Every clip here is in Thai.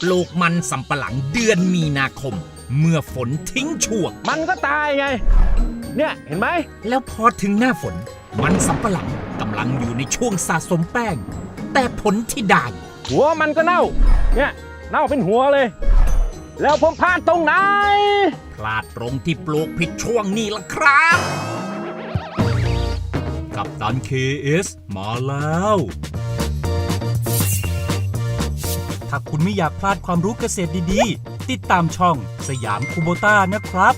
ปลูกมันสำปะหลังเดือนมีนาคม เมื่อฝนทิ้งช่วง มันก็ตายไง เนี่ยเห็นไหม แล้วพอถึงหน้าฝน มันสำปะหลังกำลังอยู่ในช่วงสะสมแป้ง แต่ผลที่ได้ หัวมันก็เน่า เนี่ยเน่าเป็นหัวเลย แล้วผมพลาดตรงไหน พลาดตรงที่ปลูกผิดช่วงนี้ละครับ กับตัน KS มาแล้ว ถ้าคุณไม่อยากพลาดความรู้เกษตรดีๆ ติดตามช่องสยามคูโบต้านะครับ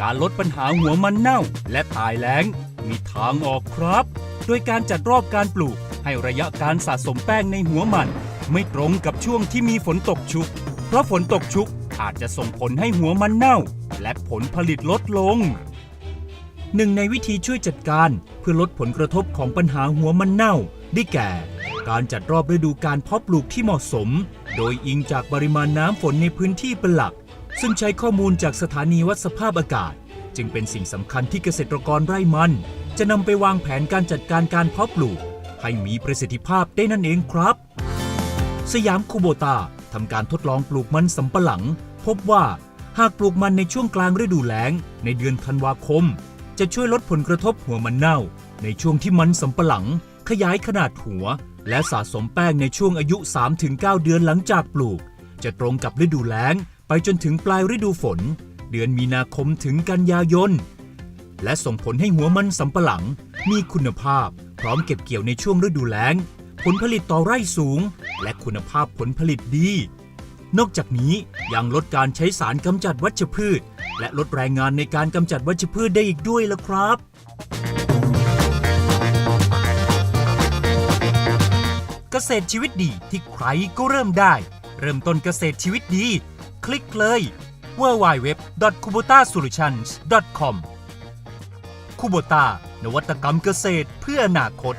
การลดปัญหาหัวมันเน่า และตายแล้ง มีทางออกครับ โดยการจัดรอบการปลูก ให้ระยะการสะสมแป้งในหัวมัน ไม่ตรงกับช่วงที่มีฝนตกชุก เพราะฝนตกชุกอาจจะส่งผลให้หัวมันเน่า และผลผลิตลดลงหนึ่งในวิธีช่วยจัดการเพื่อลดผลกระทบของปัญหาหัวมันเน่า ได้แก่ การจัดรอบฤดูการเพาะปลูกที่เหมาะสม โดยอิงจากปริมาณน้ำฝนในพื้นที่เป็นหลัก ซึ่งใช้ข้อมูลจากสถานีวัดสภาพอากาศ จึงเป็นสิ่งสำคัญที่เกษตรกรไร่มัน จะนำไปวางแผนการจัดการการเพาะปลูก ให้มีประสิทธิภาพได้นั่นเองครับ สยามคูโบตาทำการทดลองปลูกมันสำปะหลัง พบว่าหากปลูกมันในช่วงกลางฤดูแล้ง ในเดือนธันวาคม จะช่วยลดผลกระทบหัวมันเน่า ในช่วงที่มันสำปะหลัง ขยายขนาดหัว และสะสมแป้งในช่วงอายุ 3-9 เดือนหลังจากปลูก จะตรงกับฤดูแล้ง ไปจนถึงปลายฤดูฝน เดือนมีนาคมถึงกันยายน และส่งผลให้หัวมันสำปะหลัง มีคุณภาพ พร้อมเก็บเกี่ยวในช่วงฤดูแล้ง ผลผลิตต่อไร่สูง และคุณภาพผลผลิตดี นอกจากนี้ยังลดการใช้สารกำจัดวัชพืช และลดแรงงานในการกำจัดวัชพืชได้อีกด้วยละครับ ษตรชีวิตดีที่ใครก็เริ่มได้ เริ่มต้นเกษตรชีวิตดี คลิกเลย www.kubotasolutions.com คูโบตานวัตกรรมเกษตรเพื่ออนาคต